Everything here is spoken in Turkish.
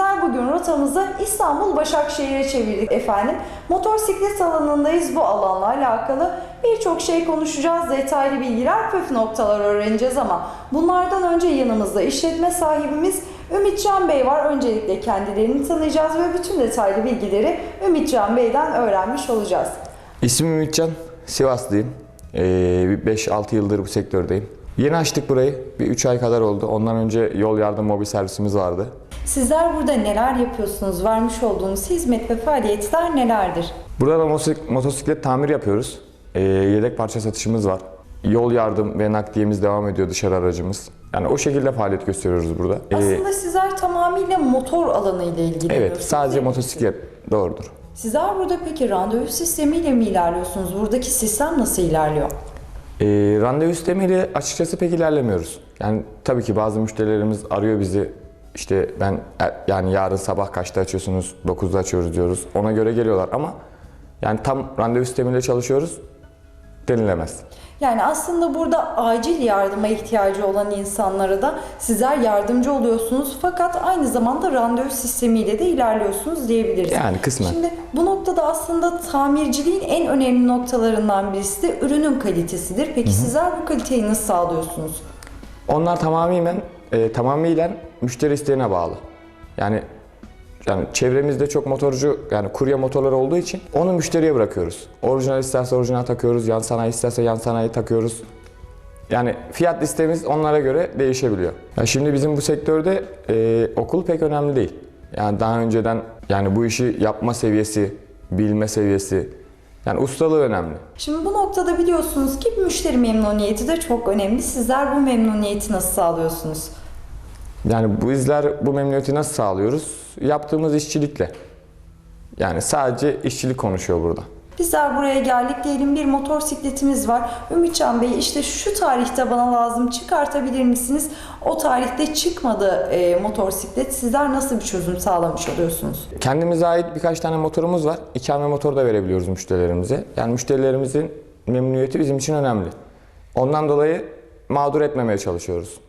bizler bugün rotamızı İstanbul Başakşehir'e çevirdik efendim. Motosiklet alanındayız. Bu alanla alakalı birçok şey konuşacağız. Detaylı bilgiler, püf noktalar öğreneceğiz ama bunlardan önce yanımızda işletme sahibimiz Ümitcan Bey var. Öncelikle kendilerini tanıyacağız ve bütün detaylı bilgileri Ümitcan Bey'den öğrenmiş olacağız. İsmim Ümitcan, Sivaslıyım. Ee, bir 5-6 yıldır bu sektördeyim. Yeni açtık burayı. Bir 3 ay kadar oldu. Ondan önce yol yardım mobil servisimiz vardı. Sizler burada neler yapıyorsunuz? Vermiş olduğunuz hizmet ve faaliyetler nelerdir? Burada da motosik- motosiklet tamir yapıyoruz. Ee, yedek parça satışımız var. Yol yardım ve nakliyemiz devam ediyor dışarı aracımız. Yani o şekilde faaliyet gösteriyoruz burada. Ee, Aslında sizler tamamıyla motor alanı ile ilgileniyorsunuz. evet, sadece motosiklet. Doğrudur. Sizler burada peki randevu sistemiyle mi ilerliyorsunuz? Buradaki sistem nasıl ilerliyor? Ee, randevu sistemiyle açıkçası pek ilerlemiyoruz. Yani tabii ki bazı müşterilerimiz arıyor bizi. İşte ben e- yani yarın sabah kaçta açıyorsunuz? 9'da açıyoruz diyoruz. Ona göre geliyorlar ama yani tam randevu sistemiyle çalışıyoruz denilemez. Yani aslında burada acil yardıma ihtiyacı olan insanlara da sizler yardımcı oluyorsunuz fakat aynı zamanda randevu sistemiyle de ilerliyorsunuz diyebiliriz. Yani kısmen. Şimdi bu noktada aslında tamirciliğin en önemli noktalarından birisi de ürünün kalitesidir. Peki sizler bu kaliteyi nasıl sağlıyorsunuz? Onlar tamamen e, tamamıyla müşteri isteğine bağlı. Yani yani çevremizde çok motorcu yani kurye motorları olduğu için onu müşteriye bırakıyoruz. Orijinal isterse orijinal takıyoruz, yan sanayi isterse yan sanayi takıyoruz. Yani fiyat listemiz onlara göre değişebiliyor. Ya şimdi bizim bu sektörde e, okul pek önemli değil. Yani daha önceden yani bu işi yapma seviyesi, bilme seviyesi, yani ustalığı önemli. Şimdi bu noktada biliyorsunuz ki müşteri memnuniyeti de çok önemli. Sizler bu memnuniyeti nasıl sağlıyorsunuz? Yani bu izler bu memnuniyeti nasıl sağlıyoruz? Yaptığımız işçilikle. Yani sadece işçilik konuşuyor burada. Bizler buraya geldik diyelim bir motosikletimiz var. Ümitcan Bey işte şu tarihte bana lazım çıkartabilir misiniz? O tarihte çıkmadı e, motosiklet. Sizler nasıl bir çözüm sağlamış oluyorsunuz? Kendimize ait birkaç tane motorumuz var. İkame motor da verebiliyoruz müşterilerimize. Yani müşterilerimizin memnuniyeti bizim için önemli. Ondan dolayı mağdur etmemeye çalışıyoruz.